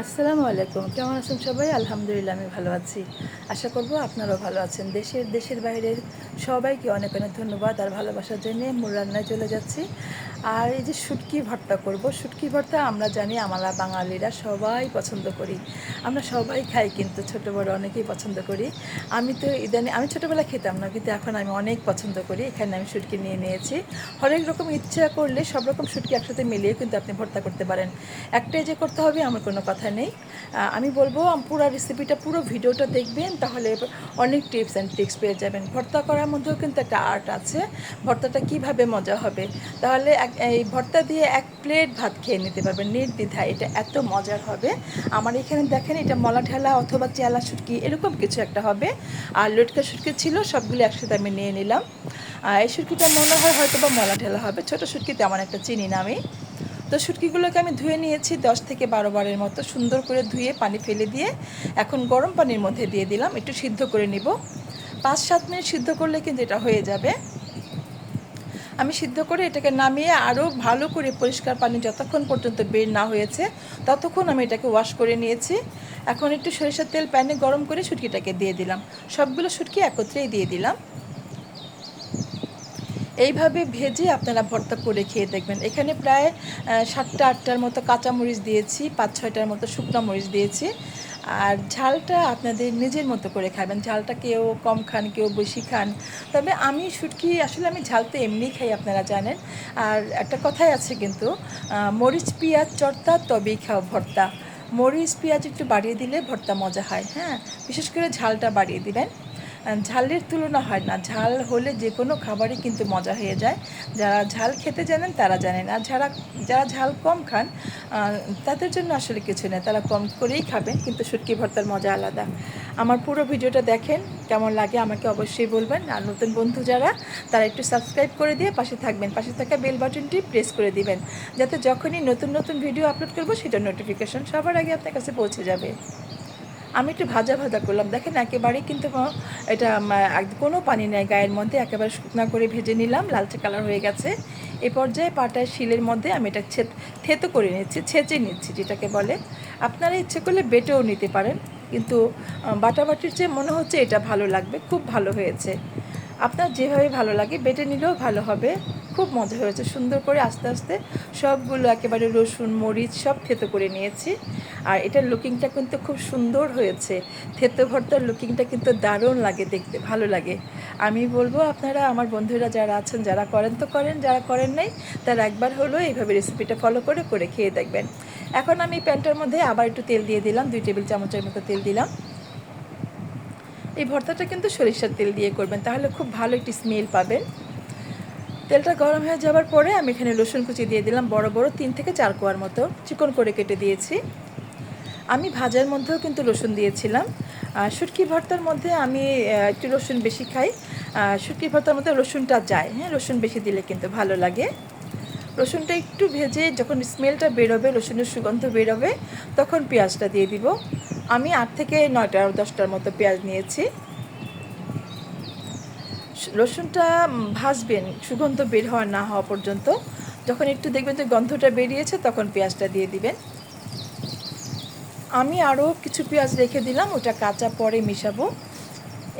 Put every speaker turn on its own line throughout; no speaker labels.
আসসালামু আলাইকুম। কেমন আছেন সবাই? আলহামদুলিল্লাহ, আমি ভালো আছি। আশা করব আপনারাও ভালো আছেন। দেশের দেশের বাইরের সবাইকে অনেক অনেক ধন্যবাদ আর ভালোবাসার জন্য মূল রান্নায় চলে যাচ্ছি। আর এই যে শুটকি ভর্তা করব, শুটকি ভর্তা আমরা জানি আমরা বাঙালিরা সবাই পছন্দ করি। আমরা সবাই খাই কিন্তু ছোটো বড় অনেকেই পছন্দ করি। আমি তো ইদানি, আমি ছোটোবেলা খেতাম না, কিন্তু এখন আমি অনেক পছন্দ করি। এখানে আমি শুটকি নিয়ে নিয়েছি। হরেক রকম ইচ্ছা করলে সব রকম শুটকি একসাথে মিলিয়ে কিন্তু আপনি ভর্তা করতে পারেন। একটাই যে করতে হবে, আমার কোনো কথা নেই। আমি বলব পুরো রেসিপিটা পুরো ভিডিওটা দেখবেন, তাহলে অনেক টিপস অ্যান্ড ট্রিক্স পেয়ে যাবেন। ভর্তা করার মধ্যেও কিন্তু একটা আর্ট আছে। ভর্তাটা কীভাবে মজা হবে? তাহলে এই ভর্তা দিয়ে এক প্লেট ভাত খেয়ে নিতে পারবেন, নির্দ্বিধায়। এটা এত মজার হবে। আমার এখানে দেখেন, এটা মলা ঠেলা অথবা চেলা শুটকি, এরকম কিছু একটা হবে। আর লটকা শুটকি ছিল, সবগুলো একসাথে আমি নিয়ে নিলাম। এই শুটকিটা মনে হয় হয়তো বা মলা ঠেলা হবে। ছোটো শুটকি তেমন একটা চিনি না আমি। তো শুটকিগুলোকে আমি ধুয়ে নিয়েছি দশ থেকে বারো বারের মতো। সুন্দর করে ধুয়ে পানি ফেলে দিয়ে এখন গরম পানির মধ্যে দিয়ে দিলাম। একটু সিদ্ধ করে নিব। পাঁচ সাত মিনিট সিদ্ধ করলে কিন্তু এটা হয়ে যাবে। আমি সিদ্ধ করে এটাকে নামিয়ে আরও ভালো করে পরিষ্কার পানি যতক্ষণ পর্যন্ত বের না হয়েছে, ততক্ষণ আমি এটাকে ওয়াশ করে নিয়েছি। এখন একটু সরিষার তেল প্যানে গরম করে শুটকিটাকে দিয়ে দিলাম। সবগুলো শুটকি একত্রেই দিয়ে দিলাম। এইভাবে ভেজে আপনারা ভর্তা করে খেয়ে দেখবেন। এখানে প্রায় সাতটা, আটটার মতো কাঁচামরিচ দিয়েছি, পাঁচ, ছয়টার মতো শুকনো মরিচ দিয়েছি। আর ঝালটা আপনাদের নিজের মতো করে খাবেন। ঝালটা কেউ কম খান, কেউ বেশি খান। তবে আমি শুটকি, আসলে আমি ঝাল তো এমনিই খাই, আপনারা জানেন। আর একটা কথাই আছে কিন্তু মরিচ, পেঁয়াজ, চর্তা, তবেই খাও ভর্তা। মরিচ, পেঁয়াজ একটু বাড়িয়ে দিলে ভর্তা মজা হয় হ্যাঁ? বিশেষ করে ঝালটা বাড়িয়ে দিবেন। ঝালের তুলনা হয় না। ঝাল হলে যে কোনো খাবারই কিন্তু মজা হয়ে যায়। যারা ঝাল খেতে জানেন, তারা জানেন আর যারা যারা ঝাল কম খান তাদের জন্য আসলে কিছু নেই। তারা কম করেই খাবেন কিন্তু শুটকি ভর্তার মজা আলাদা। আমার পুরো ভিডিওটা দেখেন, কেমন লাগে আমাকে অবশ্যই বলবেন। আর নতুন বন্ধু যারা, তারা একটু সাবস্ক্রাইব করে দিয়ে পাশে থাকবেন। পাশে থাকা বেল বাটনটি প্রেস করে দিবেন। যাতে যখনই নতুন নতুন ভিডিও আপলোড করব সেটার নোটিফিকেশন সবার আগে আপনার কাছে পৌঁছে যাবে। আমি একটু ভাজা ভাজা করলাম। দেখেন একেবারেই কিন্তু এটা কোনো পানি নেই গায়ের মধ্যে। একেবারে শুকনা করে ভেজে নিলাম, লালচে কালার হয়ে গেছে। এ পর্যায়ে পাটায় শিলের মধ্যে আমি এটা থেতো করে নিচ্ছি, ছেঁচে নিচ্ছি যেটাকে বলে। আপনারা ইচ্ছে করলে বেটেও নিতে পারেন, কিন্তু বাটাবাটির চেয়ে মনে হচ্ছে এটা ভালো লাগবে, খুব ভালো হয়েছে। আপনার যেভাবে ভালো লাগে, বেটে নিলেও ভালো হবে। খুব মজা হয়েছে, সুন্দর করে আস্তে আস্তে সবগুলো একেবারে রসুন, মরিচ সব থেতো করে নিয়েছি। আর এটার লুকিংটা কিন্তু খুব সুন্দর হয়েছে। থেতো ভর্তার লুকিংটা কিন্তু দারুণ লাগে দেখতে, ভালো লাগে। আমি বলব আপনারা, আমার বন্ধুরা যারা আছেন, যারা করেন তো করেন, যারা করেন নাই, তারা একবার হলো এইভাবে রেসিপিটা ফলো করে করে খেয়ে দেখবেন। এখন আমি প্যানটার মধ্যে আবার একটু তেল দিয়ে দিলাম, দুই টেবিল চামচের মতো তেল দিলাম। এই ভর্তাটা কিন্তু সরিষার তেল দিয়ে করবেন, তাহলে খুব ভালো একটি স্মেল পাবেন। তেলটা গরম হয়ে যাওয়ার পরে আমি এখানে রসুন কুচি দিয়ে দিলাম, বড় বড় তিন থেকে চার কোয়ার মতো, চিকন করে কেটে দিয়েছি। আমি ভাজার মধ্যেও কিন্তু রসুন দিয়েছিলাম। শুটকি ভর্তার মধ্যে আমি একটু রসুন বেশি খাই। শুটকি ভর্তার মধ্যে রসুনটা যায় হ্যাঁ রসুন বেশি দিলে কিন্তু ভালো লাগে। রসুনটা একটু ভেজে যখন স্মেলটা বেরোবে, রসুনের সুগন্ধ বেরোবে, তখন পেঁয়াজটা দিয়ে দিব। আমি আট থেকে নয়টা, দশটার মতো পেঁয়াজ নিয়েছি। রসুনটা ভাজবেন, সুগন্ধ বের হওয়া না হওয়া পর্যন্ত। যখন একটু দেখবেন যে গন্ধটা বেরিয়েছে, তখন পেঁয়াজটা দিয়ে দিবেন। আমি আরও কিছু পেঁয়াজ রেখে দিলাম, ওটা কাঁচা পরে মিশাবো।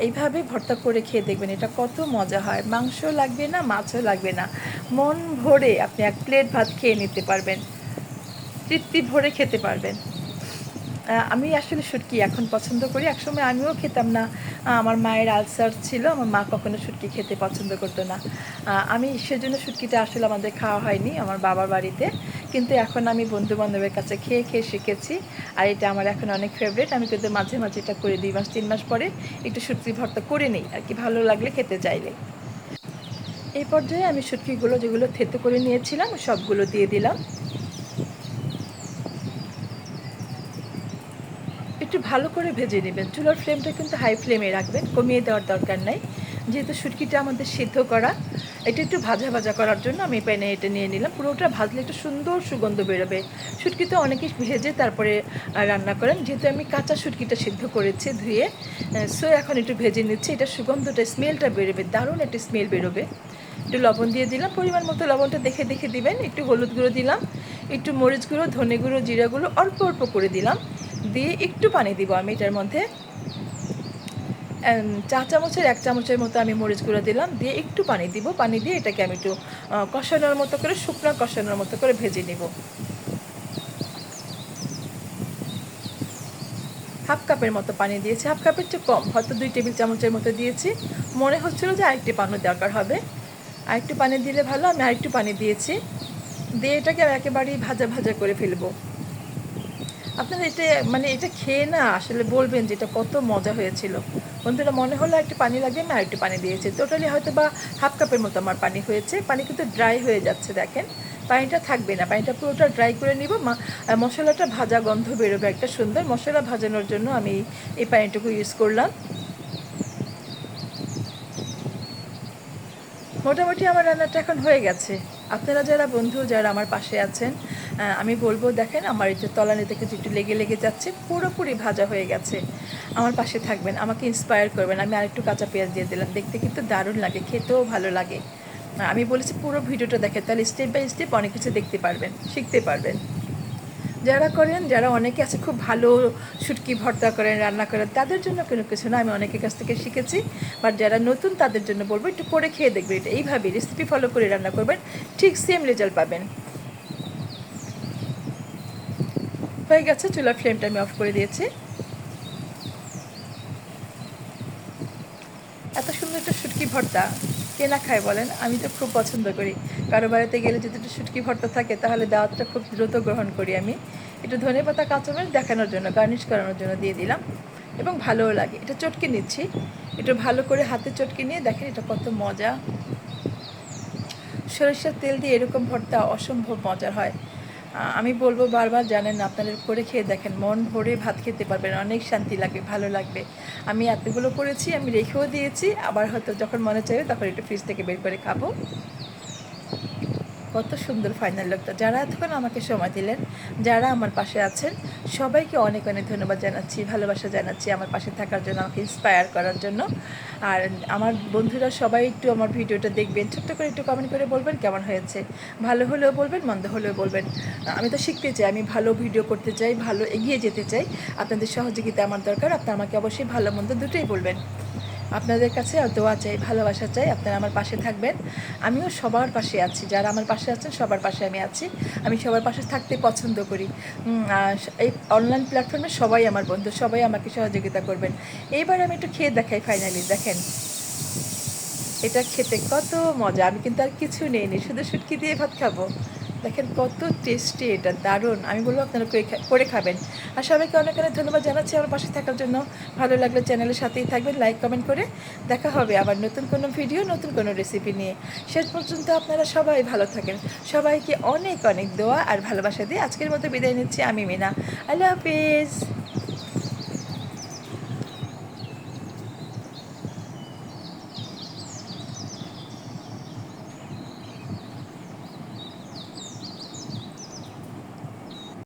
এইভাবে ভর্তা করে খেয়ে দেখবেন, এটা কত মজা হয়। মাংস লাগবে না, মাছও লাগবে না। মন ভরে আপনি এক প্লেট ভাত খেয়ে নিতে পারবেন। তৃপ্তি ভরে খেতে পারবেন। আমি আসলে শুটকি এখন পছন্দ করি। একসময় আমিও খেতাম না। আমার মায়ের আলসার ছিল, আমার মা কখনো শুটকি খেতে পছন্দ করতো না। আমি সেজন্য শুটকিটা আসলে আমাদের খাওয়া হয়নি, আমার বাবার বাড়িতে। কিন্তু এখন আমি বন্ধু বান্ধবের কাছে খেয়ে খেয়ে শিখেছি। আর এটা আমার এখন অনেক ফেভারিট আমি কিন্তু মাঝে মাঝে এটা করে দুই মাস, তিন মাস পরে একটু শুটকি ভর্তা করে নিই। আর কি ভালো লাগলে খেতে চাইলে। এই পর্যায়ে আমি শুটকিগুলো যেগুলো থেতো করে নিয়েছিলাম, সবগুলো দিয়ে দিলাম। একটু ভালো করে ভেজে নেবেন। চুলার ফ্লেমটা কিন্তু হাই ফ্লেমে রাখবেন, কমিয়ে দেওয়ার দরকার নাই। যেহেতু শুটকিটা আমাদের সিদ্ধ করা, এটা একটু ভাজা ভাজা করার জন্য আমি প্যানে এটা নিয়ে নিলাম। পুরোটা ভাজলে একটু সুন্দর সুগন্ধ বেরোবে। শুটকিতে অনেকেই ভেজে তারপরে রান্না করেন। যেহেতু আমি কাঁচা শুটকিটা সিদ্ধ করেছি ধুয়ে সো এখন একটু ভেজে নিচ্ছি। এটা সুগন্ধটা স্মেলটা বেরোবে, দারুণ একটা স্মেল বেরোবে। একটু লবণ দিয়ে দিলাম, পরিমাণ মতো লবণটা দেখে দেখে দিবেন। একটু হলুদ গুঁড়ো দিলাম, একটু মরিচ গুঁড়ো, ধনে গুঁড়ো, জিরা গুঁড়ো অল্প অল্প করে দিলাম। দিয়ে একটু পানি দিব আমি এটার মধ্যে। চা চামচের এক চামচের মতো আমি মরিচ গুঁড়ো দিলাম, দিয়ে একটু পানি দিব। পানি দিয়ে এটাকে আমি একটু কষানোর মতো করে, শুকনো কষানোর মতো করে ভেজে নিব। হাফ কাপের মতো পানি দিয়েছি। হাফ কাপের চেয়ে কম, হয়তো দুই টেবিল চামচের মতো দিয়েছি। মনে হচ্ছিল যে আরেকটি পানি দরকার হবে। আরেকটু পানি দিলে ভালো, আমি আরেকটু পানি দিয়েছি। দিয়ে এটাকে আমি একেবারেই ভাজা ভাজা করে ফেলব। আপনারা এটা মানে এটা খেয়ে না আসলে বলবেন যে এটা কত মজা হয়েছিল। বন্ধুরা, মনে হলো একটু পানি লাগবে, আমি আরেকটু পানি দিয়েছি। টোটালি হয়তো বা হাফ কাপের মতো আমার পানি হয়েছে। পানি কিন্তু ড্রাই হয়ে যাচ্ছে, দেখেন। পানিটা থাকবে না, পানিটা পুরোটা ড্রাই করে নিব। মশলাটা ভাজা গন্ধ বেরোবে একটা সুন্দর। মশলা ভাজানোর জন্য আমি এই পানিটুকু ইউজ করলাম। মোটামুটি আমার রান্নাটা এখন হয়ে গেছে। আপনারা যারা বন্ধু, যারা আমার পাশে আছেন আমি বলব, দেখেন আমার এই যে তলানি থেকে যে একটু লেগে লেগে যাচ্ছে, পুরোপুরি ভাজা হয়ে গেছে। আমার পাশে থাকবেন, আমাকে ইন্সপায়ার করবেন। আমি আরেকটু কাঁচা পেঁয়াজ দিয়ে দিলাম, দেখতে কিন্তু দারুণ লাগে, খেতেও ভালো লাগে। আমি বলেছি পুরো ভিডিওটা দেখেন তাহলে স্টেপ বাই স্টেপ অনেক কিছু দেখতে পারবেন, শিখতে পারবেন। যারা করেন, যারা অনেকে আছে, খুব ভালো শুটকি, ভর্তা করেন, রান্না করেন, তাদের জন্য কোনো কিছু না, আমি অনেকের কাছ থেকে শিখেছি। বাট যারা নতুন, তাদের জন্য বলব, একটু করে খেয়ে দেখবেন এটা এইভাবে রেসিপি ফলো করে রান্না করবেন, ঠিক সেম রেজাল্ট পাবেন। হয়ে গেছে চুলার ফ্লেমটা আমি অফ করে দিয়েছি। এত সুন্দর একটা শুটকি ভর্তা, কে না খায় বলেন? আমি তো খুব পছন্দ করি। কারও বাড়িতে গেলে যদি একটু শুটকি ভর্তা থাকে, তাহলে দাওয়াতটা খুব দ্রুত গ্রহণ করি আমি। একটু ধনে পাতা, কাঁচামরিচ দেখানোর জন্য, গার্নিশ করানোর জন্য দিয়ে দিলাম, এবং ভালোও লাগে। এটা চটকে নিচ্ছি। একটু ভালো করে হাতে চটকে নিয়ে দেখেন, এটা কত মজা। সরিষার তেল দিয়ে এরকম ভর্তা অসম্ভব মজার হয়। আমি বলব বারবার জানেন, আপনাদের করে খেয়ে দেখেন, মন ভরে ভাত খেতে পারবেন, অনেক শান্তি লাগবে ভালো লাগবে। আমি এতগুলো করেছি, আমি রেখেও দিয়েছি, আবার হয়তো যখন মনে চাইবে তখন একটু ফ্রিজ থেকে বের করে খাব। কত সুন্দর ফাইনাল লোকটা যারা এতক্ষণ আমাকে সময় দিলেন, যারা আমার পাশে আছেন, সবাইকে অনেক অনেক ধন্যবাদ জানাচ্ছি, ভালোবাসা জানাচ্ছি আমার পাশে থাকার জন্য, আমাকে ইন্সপায়ার করার জন্য। আর আমার বন্ধুরা সবাই একটু আমার ভিডিওটা দেখবেন, ছোট্ট করে একটু কমেন্ট করে বলবেন কেমন হয়েছে। ভালো হলেও বলবেন, মন্দ হলেও বলবেন। আমি তো শিখতে চাই, আমি ভালো ভিডিও করতে চাই, ভালো এগিয়ে যেতে চাই। আপনাদের সহযোগিতা আমার দরকার, আপনারা আমাকে অবশ্যই ভালো মন্দ দুটোই বলবেন। আপনাদের কাছে দোয়া চাই, ভালোবাসা চাই, আপনারা আমার পাশে থাকবেন। আমিও সবার পাশে আছি, যারা আমার পাশে আছেন সবার পাশে আমি আছি। আমি সবার পাশে থাকতে পছন্দ করি। এই অনলাইন প্ল্যাটফর্মে সবাই আমার বন্ধু, সবাই আমাকে সহযোগিতা করবেন। এইবার আমি একটু খেয়ে দেখাই ফাইনালি দেখেন। এটা খেতে কত মজা, আমি কিন্তু আর কিছু নেইনি, শুধু শুটকি দিয়ে ভাত খাব। দেখেন কত টেস্টি এটা দারুণ। আমি বলব আপনারা করে খাবেন। আর সবাইকে অনেক অনেক ধন্যবাদ জানাচ্ছি আমার পাশে থাকার জন্য। ভালো লাগলে চ্যানেলের সাথেই থাকবেন লাইক কমেন্ট করে। দেখা হবে আবার নতুন কোনো ভিডিও নতুন কোনো রেসিপি নিয়ে। শেষ পর্যন্ত আপনারা সবাই ভালো থাকেন। সবাইকে অনেক অনেক দোয়া আর ভালোবাসা দিয়ে আজকের মতো বিদায় নিচ্ছি আমি মিনা। আল্লাহ হাফিজ।